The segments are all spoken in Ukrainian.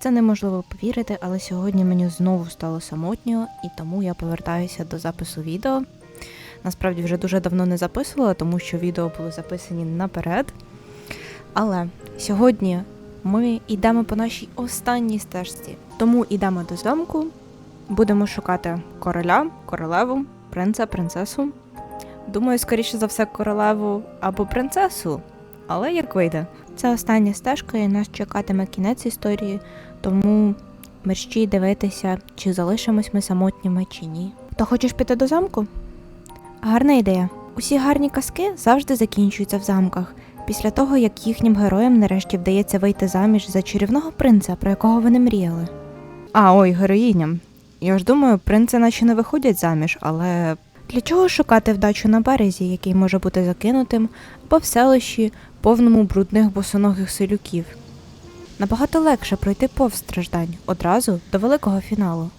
Це неможливо повірити, але сьогодні мені знову стало самотньо, і тому я повертаюся до запису відео. Насправді вже дуже давно не записувала, тому що відео були записані наперед. Але сьогодні ми йдемо по нашій останній стежці. Тому йдемо до замку, будемо шукати короля, королеву, принца, принцесу. Думаю, скоріше за все, королеву або принцесу. Але як вийде? Це остання стежка, і нас чекатиме кінець історії, тому мерщій дивитися, чи залишимось ми самотніми чи ні. То хочеш піти до замку? Гарна ідея. Усі гарні казки завжди закінчуються в замках, після того як їхнім героям нарешті вдається вийти заміж за чарівного принца, про якого вони мріяли. А, ой, героїням. Я ж думаю, принци наче не виходять заміж, але для чого шукати вдачу на березі, який може бути закинутим, або в селищі, повному брудних босоногих селюків? Набагато легше пройти повз страждань одразу до великого фіналу.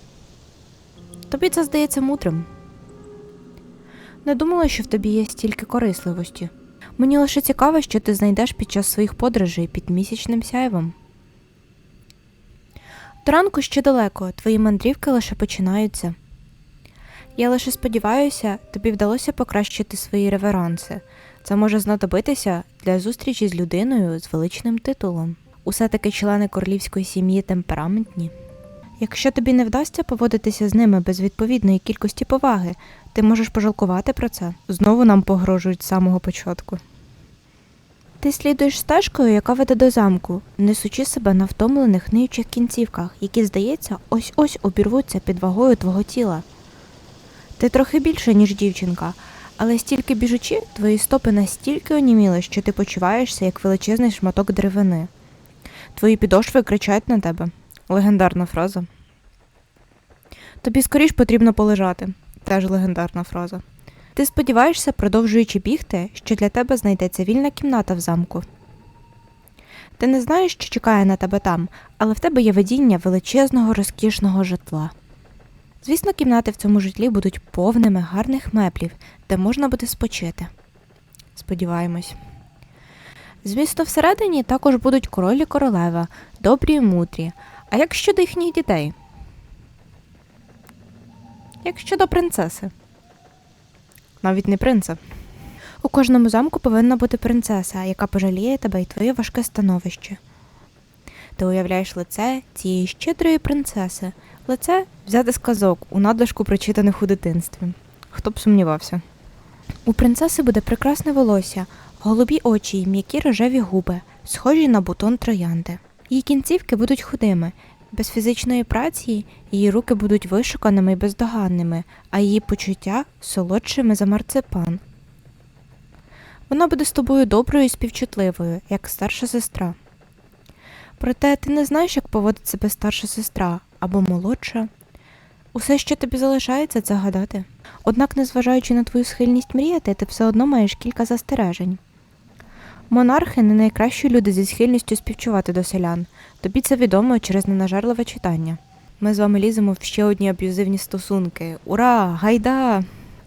Тобі це здається мудрим. Не думала, що в тобі є стільки корисливості. Мені лише цікаво, що ти знайдеш під час своїх подорожей під місячним сяйвом. До ранку ще далеко, твої мандрівки лише починаються. Я лише сподіваюся, тобі вдалося покращити свої реверанси. Це може знадобитися для зустрічі з людиною з величним титулом. Усе таки члени королівської сім'ї темпераментні. Якщо тобі не вдасться поводитися з ними без відповідної кількості поваги, ти можеш пожалкувати про це. Знову нам погрожують з самого початку. Ти слідуєш стежкою, яка веде до замку, несучи себе на втомлених ниючих кінцівках, які, здається, ось ось обірвуться під вагою твого тіла. Ти трохи більше, ніж дівчинка, але стільки біжучи, твої стопи настільки оніміли, що ти почуваєшся як величезний шматок деревини. Твої підошви кричать на тебе. Легендарна фраза. Тобі скоріш потрібно полежати. Теж легендарна фраза. Ти сподіваєшся, продовжуючи бігти, що для тебе знайдеться вільна кімната в замку. Ти не знаєш, що чекає на тебе там, але в тебе є видіння величезного розкішного житла. Звісно, кімнати в цьому житлі будуть повними гарних меблів, де можна буде спочити. Сподіваємось. Звісно, всередині також будуть король і королева, добрі і мудрі. А як щодо їхніх дітей? Як щодо принцеси? Навіть не принца. У кожному замку повинна бути принцеса, яка пожаліє тебе і твоє важке становище. Ти уявляєш лице цієї щедрої принцеси, лице взяти з казок у надлишку прочитаних у дитинстві. Хто б сумнівався? У принцеси буде прекрасне волосся, голубі очі й м'які рожеві губи, схожі на бутон троянди. Її кінцівки будуть худими, без фізичної праці її руки будуть вишуканими і бездоганними, а її почуття солодшими за марципан. Вона буде з тобою доброю і співчутливою, як старша сестра. Проте ти не знаєш, як поводить себе старша сестра або молодша. Усе, що тобі залишається, це гадати. Однак, незважаючи на твою схильність мріяти, ти все одно маєш кілька застережень. Монархи не найкращі люди зі схильністю співчувати до селян. Тобі це відомо через ненажерливе читання. Ми з вами ліземо в ще одні аб'юзивні стосунки. Ура! Гайда!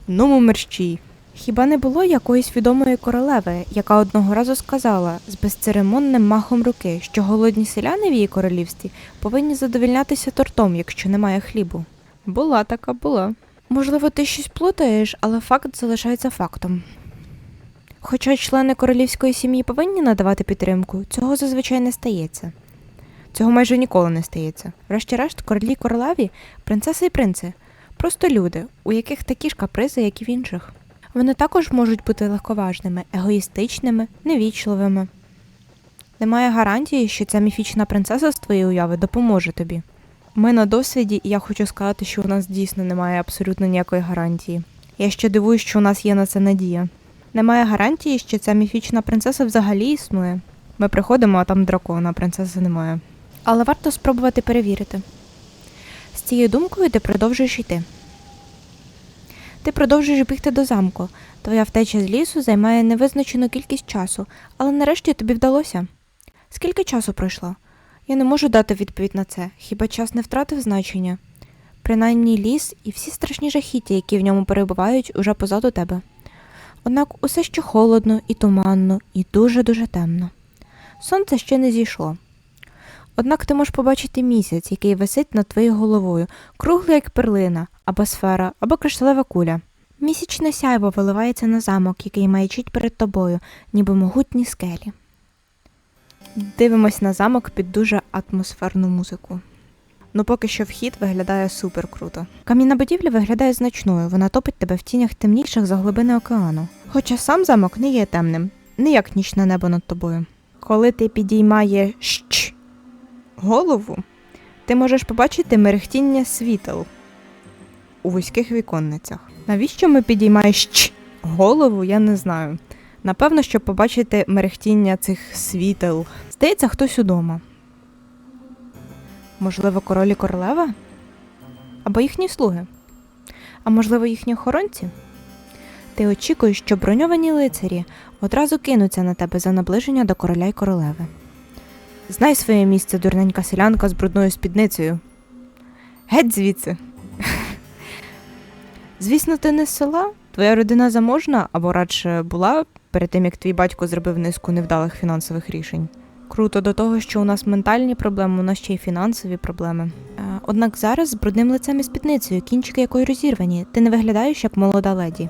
Ну, мерщій! Хіба не було якоїсь відомої королеви, яка одного разу сказала з безцеремонним махом руки, що голодні селяни в її королівстві повинні задовільнятися тортом, якщо немає хлібу? Була така, була. Можливо, ти щось плутаєш, але факт залишається фактом. Хоча члени королівської сім'ї повинні надавати підтримку, цього зазвичай не стається. Цього майже ніколи не стається. Врешті-решт, королі королеві, принцеси і принци просто люди, у яких такі ж капризи, як і в інших. Вони також можуть бути легковажними, егоїстичними, невічливими. Немає гарантії, що ця міфічна принцеса з твоєї уяви допоможе тобі. Ми на досвіді, і я хочу сказати, що у нас дійсно немає абсолютно ніякої гарантії. Я ще дивуюсь, що у нас є на це надія. Немає гарантії, що ця міфічна принцеса взагалі існує. Ми приходимо, а там дракона, принцеси немає. Але варто спробувати перевірити. З цією думкою ти продовжуєш йти. Ти продовжуєш бігти до замку. Твоя втеча з лісу займає невизначену кількість часу, але нарешті тобі вдалося. Скільки часу пройшло? Я не можу дати відповідь на це, хіба час не втратив значення? Принаймні ліс і всі страшні жахіття, які в ньому перебувають, уже позаду тебе. Однак усе ще холодно і туманно, і дуже-дуже темно. Сонце ще не зійшло. Однак ти можеш побачити місяць, який висить над твоєю головою, круглий як перлина, або сфера, або кришталева куля. Місячне сяйво виливається на замок, який маячить перед тобою, ніби могутні скелі. Дивимось на замок під дуже атмосферну музику. Ну, поки що вхід виглядає супер круто. Кам'яна будівля виглядає значною, вона топить тебе в тінях темніших за глибини океану. Хоча сам замок не є темним, не як нічне небо над тобою. Коли ти підіймаєш голову, ти можеш побачити мерехтіння світел у вузьких віконницях. Навіщо ми підіймаєш голову, я не знаю. Напевно, щоб побачити мерехтіння цих світел. Здається, хтось удома. Можливо, король і королева? Або їхні слуги? А можливо, їхні охоронці? Ти очікуєш, що броньовані лицарі одразу кинуться на тебе за наближення до короля й королеви. Знай своє місце, дурненька селянка з брудною спідницею. Геть звідси. Звісно, ти не з села, твоя родина заможна або радше була перед тим, як твій батько зробив низку невдалих фінансових рішень. Круто до того, що у нас ментальні проблеми, у нас ще й фінансові проблеми. Е, Однак зараз з брудним лицем і спідницею, кінчики якої розірвані, ти не виглядаєш як молода леді.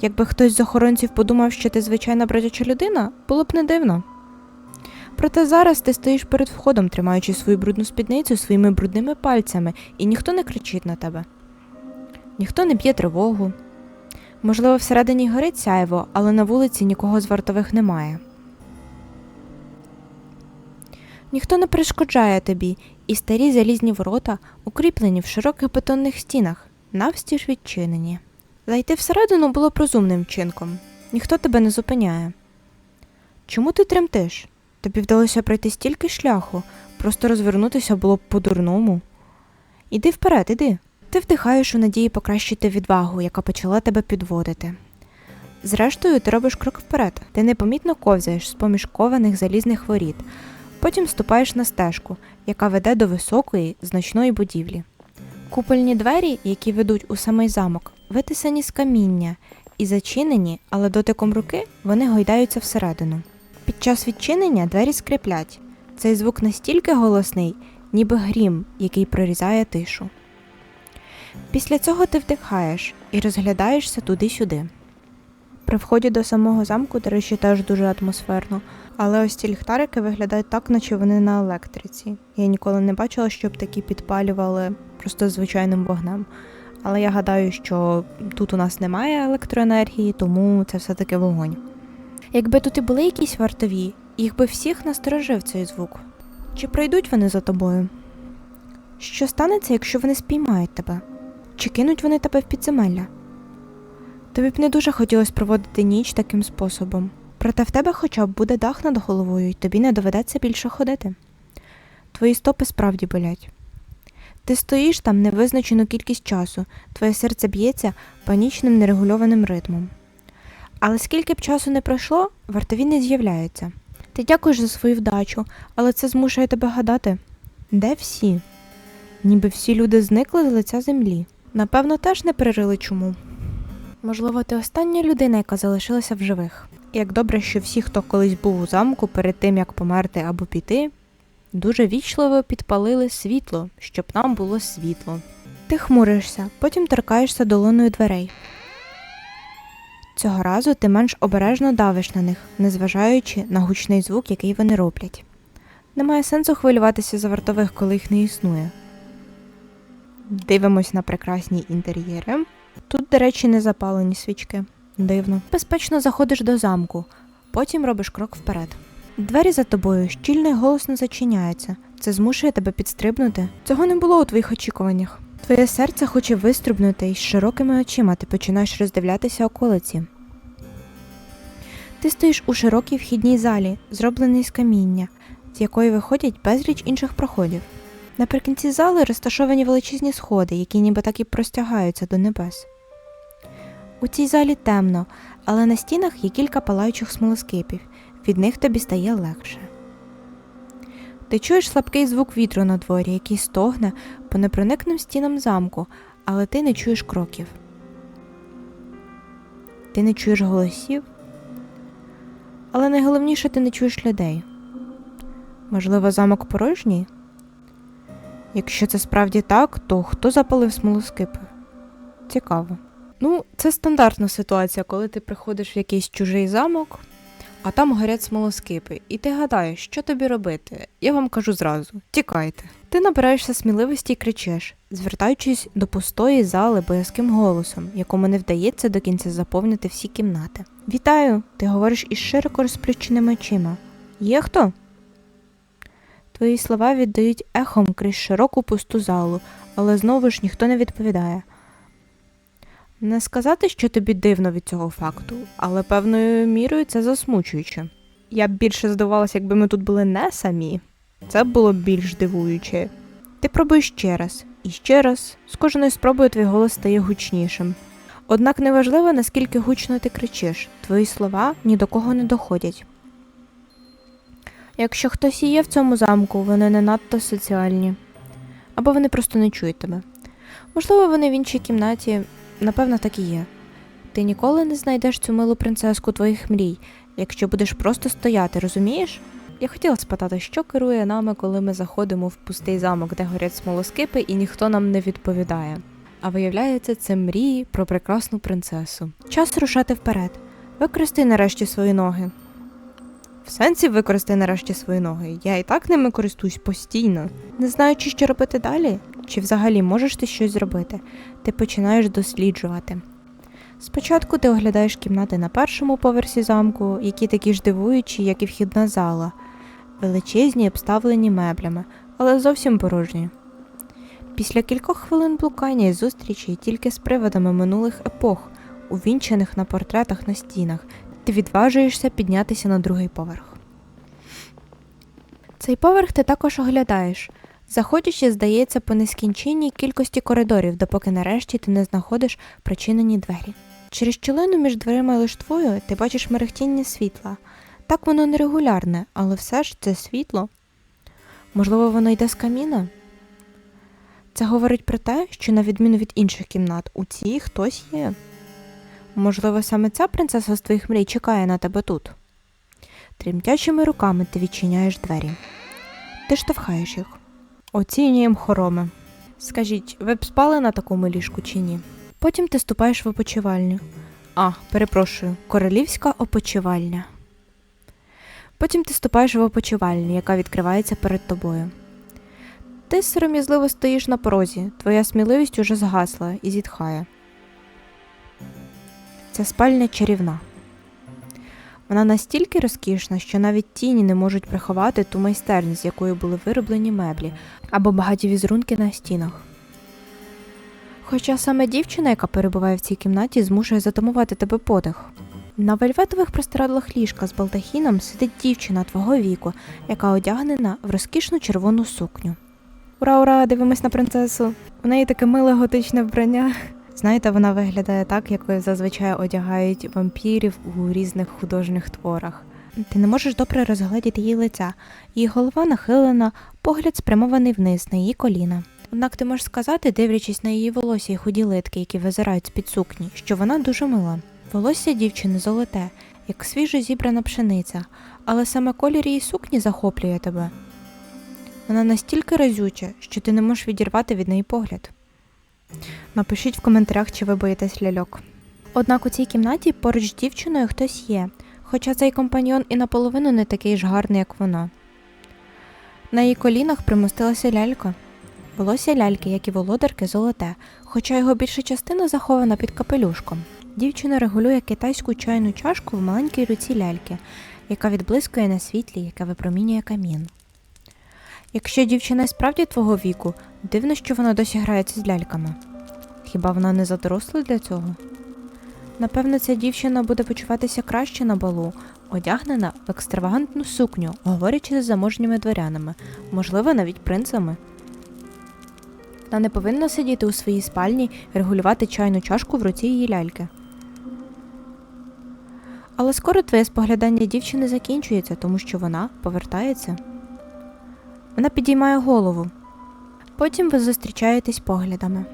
Якби хтось з охоронців подумав, що ти звичайна бродяча людина, було б не дивно. Проте зараз ти стоїш перед входом, тримаючи свою брудну спідницю своїми брудними пальцями, і ніхто не кричить на тебе. Ніхто не б'є тривогу. Можливо, всередині горить сяйво, але на вулиці нікого з вартових немає. Ніхто не перешкоджає тобі, і старі залізні ворота, укріплені в широких бетонних стінах, навстіж відчинені. Зайти всередину було б розумним вчинком. Ніхто тебе не зупиняє. Чому ти тремтиш? Тобі вдалося пройти стільки шляху, просто розвернутися було б по-дурному. Іди вперед, іди. Ти вдихаєш у надії покращити відвагу, яка почала тебе підводити. Зрештою, ти робиш крок вперед, ти непомітно ковзаєш з поміж кованих залізних воріт, потім ступаєш на стежку, яка веде до високої, значної будівлі. Купольні двері, які ведуть у самий замок, витисані з каміння і зачинені, але дотиком руки вони гойдаються всередину. Під час відчинення двері скриплять. Цей звук настільки голосний, ніби грім, який прорізає тишу. Після цього ти вдихаєш і розглядаєшся туди-сюди. При вході до самого замку, до речі, теж дуже атмосферно, але ось ці ліхтарики виглядають так, наче вони на електриці. Я ніколи не бачила, щоб такі підпалювали просто звичайним вогнем. Але я гадаю, що тут у нас немає електроенергії, тому це все-таки вогонь. Якби тут і були якісь вартові, їх би всіх насторожив цей звук. Чи пройдуть вони за тобою? Що станеться, якщо вони спіймають тебе? Чи кинуть вони тебе в підземелля? Тобі б не дуже хотілося проводити ніч таким способом. Проте в тебе хоча б буде дах над головою, і тобі не доведеться більше ходити. Твої стопи справді болять. Ти стоїш там невизначену кількість часу, твоє серце б'ється панічним нерегульованим ритмом. Але скільки б часу не пройшло, вартові не з'являються. Ти дякуєш за свою вдачу, але це змушує тебе гадати, де всі? Ніби всі люди зникли з лиця землі. Напевно, теж не перерили чому. Можливо, ти остання людина, яка залишилася в живих. Як добре, що всі, хто колись був у замку перед тим, як померти або піти, дуже вічливо підпалили світло, щоб нам було світло. Ти хмуришся, потім торкаєшся долоною дверей. Цього разу ти менш обережно давиш на них, незважаючи на гучний звук, який вони роблять. Немає сенсу хвилюватися за вартових, коли їх не існує. Дивимось на прекрасні інтер'єри. Тут, до речі, не запалені свічки. Дивно. Безпечно заходиш до замку, потім робиш крок вперед. Двері за тобою щільно й голосно зачиняються. Це змушує тебе підстрибнути. Цього не було у твоїх очікуваннях. Твоє серце хоче вистрибнути, і з широкими очима ти починаєш роздивлятися околиці. Ти стоїш у широкій вхідній залі, зробленій з каміння, з якої виходять безліч інших проходів. Наприкінці зали розташовані величезні сходи, які ніби так і простягаються до небес. У цій залі темно, але на стінах є кілька палаючих смолоскипів, від них тобі стає легше. Ти чуєш слабкий звук вітру на дворі, який стогне по непроникним стінам замку, але ти не чуєш кроків. Ти не чуєш голосів, але найголовніше ти не чуєш людей. Можливо, замок порожній? Якщо це справді так, то хто запалив смолоскипи? Цікаво. Ну, це стандартна ситуація, коли ти приходиш в якийсь чужий замок, а там горять смолоскипи, і ти гадаєш, що тобі робити. Я вам кажу зразу: тікайте. Ти набираєшся сміливості і кричиш, звертаючись до пустої зали боязким голосом, якому не вдається до кінця заповнити всі кімнати. Вітаю! Ти говориш із широко розплющеними очима. Є хто? Твої слова віддають ехом крізь широку пусту залу, але знову ж ніхто не відповідає. Не сказати, що тобі дивно від цього факту, але певною мірою це засмучуюче. Я б більше здивувалася, якби ми тут були не самі. Це було б більш дивуюче. Ти пробуєш ще раз і ще раз. З кожною спробою твій голос стає гучнішим. Однак неважливо, наскільки гучно ти кричиш, твої слова ні до кого не доходять. Якщо хтось і є в цьому замку, вони не надто соціальні. Або вони просто не чують тебе. Можливо, вони в іншій кімнаті, напевно, так і є. Ти ніколи не знайдеш цю милу принцеску твоїх мрій, якщо будеш просто стояти, розумієш? Я хотіла спитати, що керує нами, коли ми заходимо в пустий замок, де горять смолоскипи, і ніхто нам не відповідає. А виявляється, це мрії про прекрасну принцесу. Час рушати вперед. Використай нарешті свої ноги. В сенсі використай нарешті свої ноги. Я і так ними користуюсь постійно. Не знаючи, що робити далі, чи взагалі можеш ти щось зробити, ти починаєш досліджувати. Спочатку ти оглядаєш кімнати на першому поверсі замку, які такі ж дивуючі, як і вхідна зала, величезні, обставлені меблями, але зовсім порожні. Після кількох хвилин блукання і зустрічей тільки з приводами минулих епох, увінчених на портретах на стінах, ти відважуєшся піднятися на другий поверх. Цей поверх ти також оглядаєш, заходячи, здається, по нескінченній кількості коридорів, допоки нарешті ти не знаходиш причинені двері. Через щілину між дверима і лиштвою ти бачиш мерехтіння світла. Так воно нерегулярне, але все ж це світло. Можливо, воно йде з каміна? Це говорить про те, що на відміну від інших кімнат, у цій хтось є. Можливо, саме ця принцеса з твоїх мрій чекає на тебе тут. Тремтячими руками ти відчиняєш двері. Ти штовхаєш їх. Оцінюємо хороми. Скажіть, ви б спали на такому ліжку чи ні? Потім ти ступаєш в опочивальню. А, перепрошую, королівська опочивальня. Потім ти ступаєш в опочивальню, яка відкривається перед тобою. Ти сором'язливо стоїш на порозі, твоя сміливість уже згасла і зітхає. Ця спальня чарівна. Вона настільки розкішна, що навіть тіні не можуть приховати ту майстерність, з якою були вироблені меблі або багаті візерунки на стінах. Хоча саме дівчина, яка перебуває в цій кімнаті, змушує затамувати тебе подих. На вельветових простирадлах ліжка з балдахіном сидить дівчина твого віку, яка одягнена в розкішну червону сукню. Ура, ура! Дивимось на принцесу. У неї таке миле готичне вбрання. Знаєте, вона виглядає так, як зазвичай одягають вампірів у різних художніх творах. Ти не можеш добре розгледіти її лиця, її голова нахилена, погляд спрямований вниз на її коліна. Однак ти можеш сказати, дивлячись на її волосся і худі литки, які визирають з-під сукні, що вона дуже мила. Волосся дівчини золоте, як свіжо зібрана пшениця, але саме колір її сукні захоплює тебе. Вона настільки разюча, що ти не можеш відірвати від неї погляд. Напишіть в коментарях, чи ви боїтесь ляльок. Однак у цій кімнаті поруч з дівчиною хтось є, хоча цей компаньйон і наполовину не такий ж гарний, як вона. На її колінах примостилася лялька. Волосся ляльки, як і володарки, золоте, хоча його більша частина захована під капелюшком. Дівчина регулює китайську чайну чашку в маленькій руці ляльки, яка відблискує на світлі, яке випромінює камін. Якщо дівчина справді твого віку, дивно, що вона досі грається з ляльками. Хіба вона не задоросла для цього? Напевно, ця дівчина буде почуватися краще на балу, одягнена в екстравагантну сукню, говорячи з заможніми дворянами, можливо, навіть принцами. Вона не повинна сидіти у своїй спальні і регулювати чайну чашку в руці її ляльки. Але скоро твоє споглядання дівчини закінчується, тому що вона повертається. Вона підіймає голову. Потім ви зустрічаєтесь поглядами.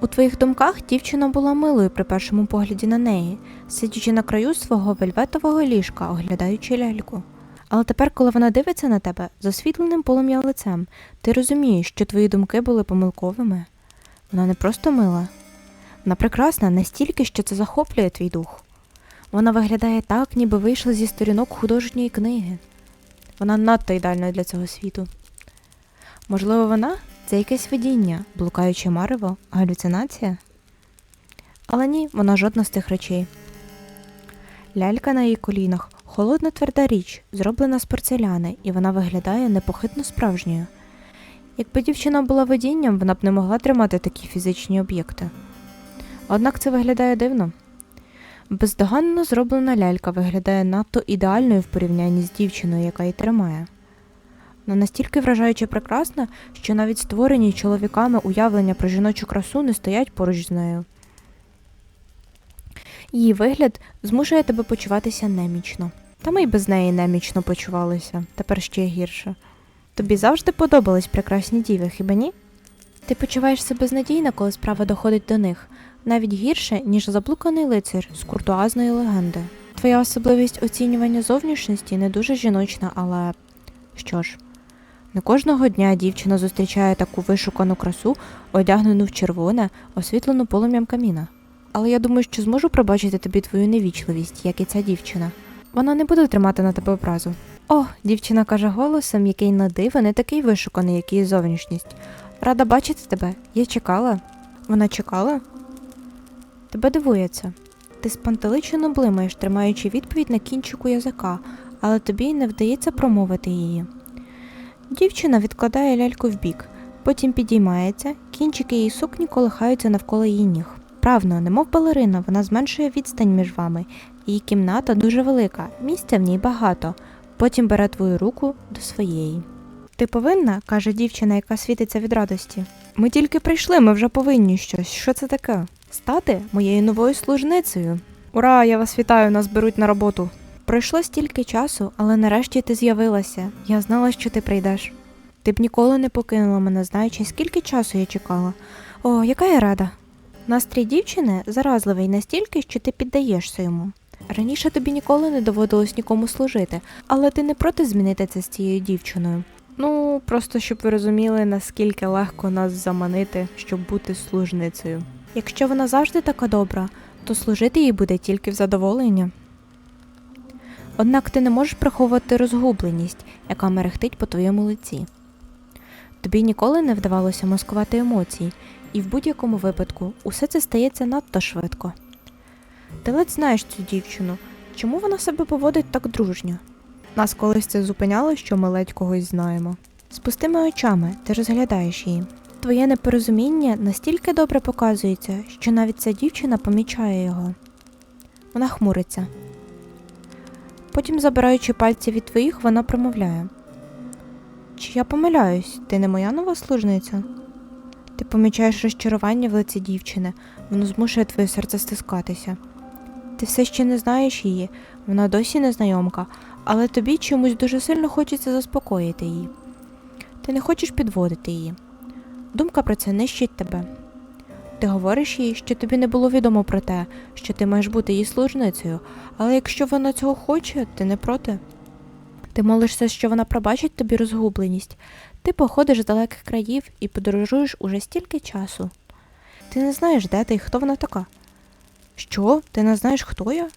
У твоїх думках дівчина була милою при першому погляді на неї, сидячи на краю свого вельветового ліжка, оглядаючи ляльку. Але тепер, коли вона дивиться на тебе з освітленим полум'я лицем, ти розумієш, що твої думки були помилковими. Вона не просто мила, вона прекрасна настільки, що це захоплює твій дух. Вона виглядає так, ніби вийшла зі сторінок художньої книги. Вона надто ідеальна для цього світу. Можливо, вона це якесь видіння, блукаюче марево, галюцинація? Але ні, вона жодна з тих речей. Лялька на її колінах холодна тверда річ, зроблена з порцеляни, і вона виглядає непохитно справжньою. Якби дівчина була видінням, вона б не могла тримати такі фізичні об'єкти. Однак це виглядає дивно. Бездоганно зроблена лялька виглядає надто ідеальною в порівнянні з дівчиною, яка її тримає. Вона настільки вражаюче прекрасна, що навіть створені чоловіками уявлення про жіночу красу не стоять поруч з нею. Її вигляд змушує тебе почуватися немічно. Та ми й без неї немічно почувалися, тепер ще гірше. Тобі завжди подобались прекрасні діви, хіба ні? Ти почуваєш себе знадійно, коли справа доходить до них, навіть гірше, ніж заблуканий лицар з куртуазної легенди. Твоя особливість оцінювання зовнішності не дуже жіночна, але що ж, не кожного дня дівчина зустрічає таку вишукану красу, одягнену в червоне, освітлену полум'ям каміна. Але я думаю, що зможу пробачити тобі твою невічливість, як і ця дівчина. Вона не буде тримати на тебе образу. О, дівчина каже голосом, який на диво не такий вишуканий, як її зовнішність. Рада бачити тебе. Я чекала. Вона чекала? Тебе дивує це. Ти спантеличено блимаєш, тримаючи відповідь на кінчику язика, але тобі не вдається промовити її. Дівчина відкладає ляльку вбік, потім підіймається, кінчики її сукні колихаються навколо її ніг. Правно, немов балерина, вона зменшує відстань між вами. Її кімната дуже велика, місця в ній багато. Потім бере твою руку до своєї. Ти повинна, каже дівчина, яка світиться від радості. Ми тільки прийшли, ми вже повинні щось. Що це таке? Стати моєю новою служницею. Ура, я вас вітаю, нас беруть на роботу. Пройшло стільки часу, але нарешті ти з'явилася. Я знала, що ти прийдеш. Ти б ніколи не покинула мене, знаючи, скільки часу я чекала. О, яка я рада. Настрій дівчини заразливий настільки, що ти піддаєшся йому. Раніше тобі ніколи не доводилось нікому служити, але ти не проти змінити це з цією дівчиною. Ну, просто щоб ви розуміли, наскільки легко нас заманити, щоб бути служницею. Якщо вона завжди така добра, то служити їй буде тільки в задоволення. Однак ти не можеш приховувати розгубленість, яка мерехтить по твоєму лиці. Тобі ніколи не вдавалося маскувати емоцій, і в будь-якому випадку усе це стається надто швидко. Ти ледь знаєш цю дівчину, чому вона себе поводить так дружньо? Нас колись це зупиняло, що ми ледь когось знаємо. З пустими очами ти розглядаєш її. Твоє непорозуміння настільки добре показується, що навіть ця дівчина помічає його. Вона хмуриться. Потім, забираючи пальці від твоїх, вона промовляє: Чи я помиляюсь, ти не моя нова служниця? Ти помічаєш розчарування в лиці дівчини, воно змушує твоє серце стискатися. Ти все ще не знаєш її, вона досі незнайомка, але тобі чомусь дуже сильно хочеться заспокоїти її. Ти не хочеш підводити її. Думка про це нищить тебе. Ти говориш їй, що тобі не було відомо про те, що ти маєш бути її служницею, але якщо вона цього хоче, ти не проти. Ти молишся, що вона пробачить тобі розгубленість. Ти походиш з далеких країв і подорожуєш уже стільки часу. Ти не знаєш, де ти і хто вона така. Що? Ти не знаєш, хто я?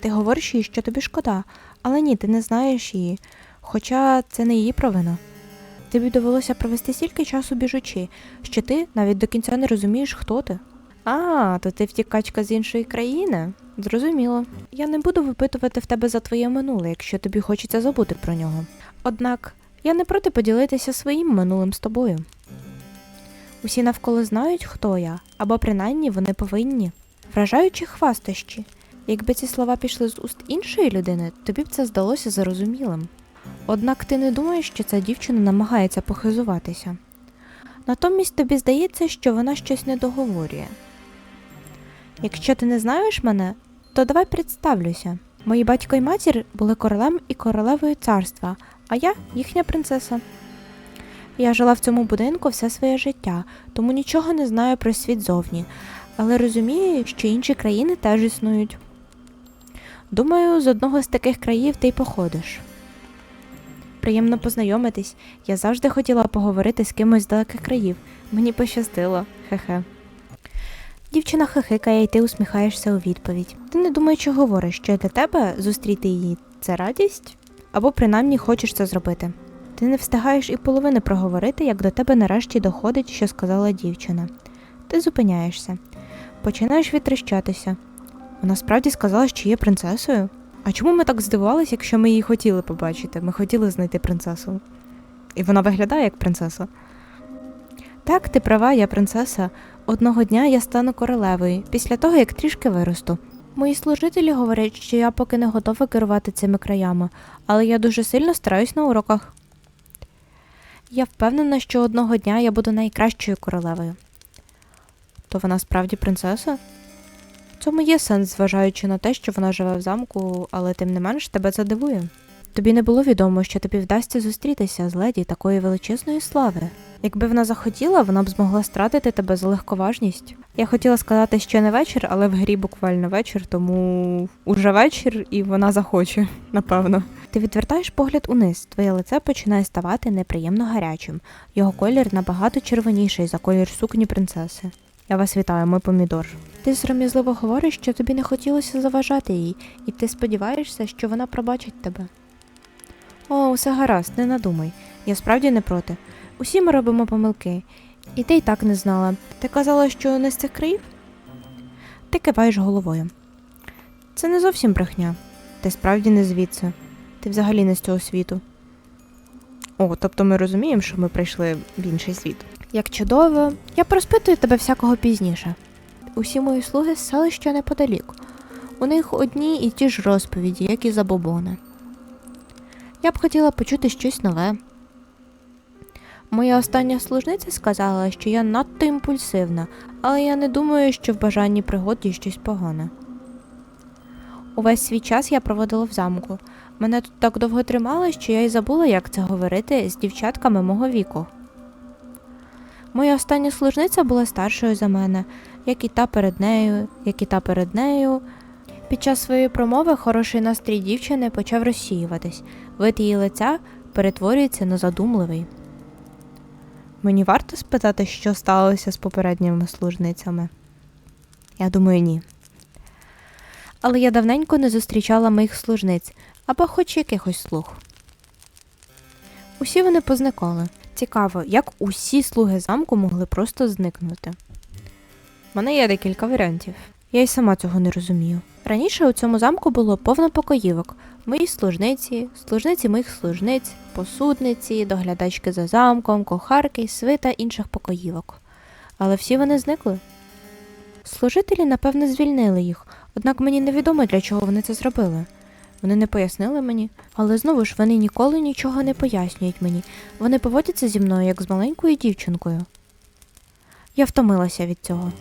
Ти говориш їй, що тобі шкода, але ні, ти не знаєш її, хоча це не її провина. Тобі довелося провести стільки часу біжучи, що ти навіть до кінця не розумієш, хто ти. А, то ти втікачка з іншої країни? Зрозуміло. Я не буду випитувати в тебе за твоє минуле, якщо тобі хочеться забути про нього. Однак я не проти поділитися своїм минулим з тобою. Усі навколо знають, хто я, або принаймні вони повинні. Вражаючі хвастощі. Якби ці слова пішли з уст іншої людини, тобі б це здалося зарозумілим. Однак ти не думаєш, що ця дівчина намагається похизуватися. Натомість тобі здається, що вона щось не договорює. Якщо ти не знаєш мене, то давай представлюся. Мої батько і матір були королем і королевою царства, а я їхня принцеса. Я жила в цьому будинку все своє життя, тому нічого не знаю про світ зовні, але розумію, що інші країни теж існують. Думаю, з одного з таких країв ти й походиш. Приємно познайомитись. Я завжди хотіла поговорити з кимось з далеких країв. Мені пощастило. Хе-хе. Дівчина хихикає, і ти усміхаєшся у відповідь. Ти не думаючи говориш, що для тебе зустріти її це радість? Або принаймні хочеш це зробити. Ти не встигаєш і половини проговорити, як до тебе нарешті доходить, що сказала дівчина. Ти зупиняєшся, починаєш відтріщатися. Вона справді сказала, що є принцесою? А чому ми так здивувалися, якщо ми її хотіли побачити? Ми хотіли знайти принцесу. І вона виглядає як принцеса. Так, ти права, я принцеса. Одного дня я стану королевою, після того, як трішки виросту. Мої служителі говорять, що я поки не готова керувати цими краями, але я дуже сильно стараюсь на уроках. Я впевнена, що одного дня я буду найкращою королевою. То вона справді принцеса? Цьому є сенс, зважаючи на те, що вона живе в замку, але тим не менш тебе це дивує. Тобі не було відомо, що тобі вдасться зустрітися з леді такої величезної слави. Якби вона захотіла, вона б змогла стратити тебе за легковажність. Я хотіла сказати, що не вечір, але в грі буквально вечір, тому уже вечір, і вона захоче, напевно. Ти відвертаєш погляд униз, твоє лице починає ставати неприємно гарячим. Його колір набагато червоніший за колір сукні принцеси. Я вас вітаю, мой помідор. Ти сором'язливо говориш, що тобі не хотілося заважати їй, і ти сподіваєшся, що вона пробачить тебе. О, все гаразд, не надумай. Я справді не проти. Усі ми робимо помилки. І ти й так не знала. Ти казала, що не з цих країв? Ти киваєш головою. Це не зовсім брехня. Ти справді не звідси. Ти взагалі не з цього світу. О, тобто ми розуміємо, що ми прийшли в інший світ. Як чудово, я проспитую тебе всякого пізніше. Усі мої слуги з селища неподалік. У них одні і ті ж розповіді, як і забобони. Я б хотіла почути щось нове. Моя остання служниця сказала, що я надто імпульсивна, але я не думаю, що в бажанні пригод є щось погане. Увесь свій час я проводила в замку. Мене тут так довго тримали, що я й забула, як це говорити з дівчатками мого віку. Моя остання служниця була старшою за мене, як і та перед нею, як і та перед нею. Під час своєї промови хороший настрій дівчини почав розсіюватись, вид її лиця перетворюється на задумливий. Мені варто спитати, що сталося з попередніми служницями? Я думаю, ні. Але я давненько не зустрічала моїх служниць або хоч якихось слуг. Усі вони позникали. Цікаво, як усі слуги замку могли просто зникнути. У мене є декілька варіантів. Я й сама цього не розумію. Раніше у цьому замку було повно покоївок. Мої служниці, служниці моїх служниць, посудниці, доглядачки за замком, кохарки, свита інших покоївок. Але всі вони зникли. Служителі, напевне, звільнили їх, однак мені невідомо, для чого вони це зробили. Вони не пояснили мені, але знову ж вони ніколи нічого не пояснюють мені. Вони поводяться зі мною як з маленькою дівчинкою. Я втомилася від цього.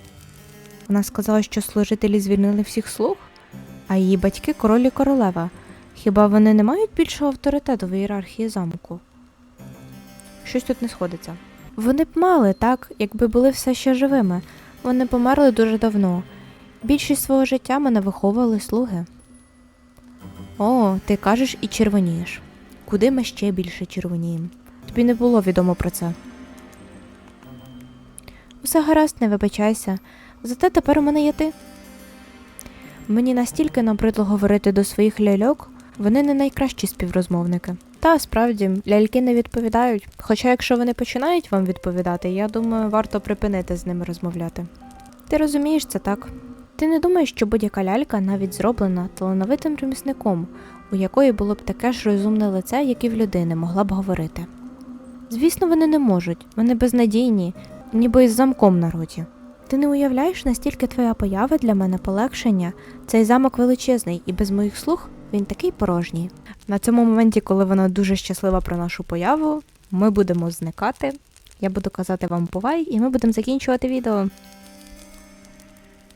Вона сказала, що служителі звільнили всіх слуг, а її батьки король і королева. Хіба вони не мають більшого авторитету в ієрархії замку? Щось тут не сходиться. Вони б мали, так, якби були все ще живими. Вони померли дуже давно. Більшість свого життя мене виховували слуги. О, ти кажеш і червонієш. Куди ми ще більше червоніємо? Тобі не було відомо про це. Усе гаразд, не вибачайся. Зате тепер у мене є ти. Мені настільки набридло говорити до своїх ляльок, вони не найкращі співрозмовники. Та справді, ляльки не відповідають. Хоча, якщо вони починають вам відповідати, я думаю, варто припинити з ними розмовляти. Ти розумієш це так? Ти не думаєш, що будь-яка лялька навіть зроблена талановитим ремісником, у якої було б таке ж розумне лице, як і в людини, могла б говорити. Звісно, вони не можуть, вони безнадійні, ніби із замком на роті. Ти не уявляєш, настільки твоя поява для мене полегшення. Цей замок величезний, і без моїх слуг він такий порожній. На цьому моменті, коли вона дуже щаслива про нашу появу, ми будемо зникати. Я буду казати вам бувай, і ми будемо закінчувати відео.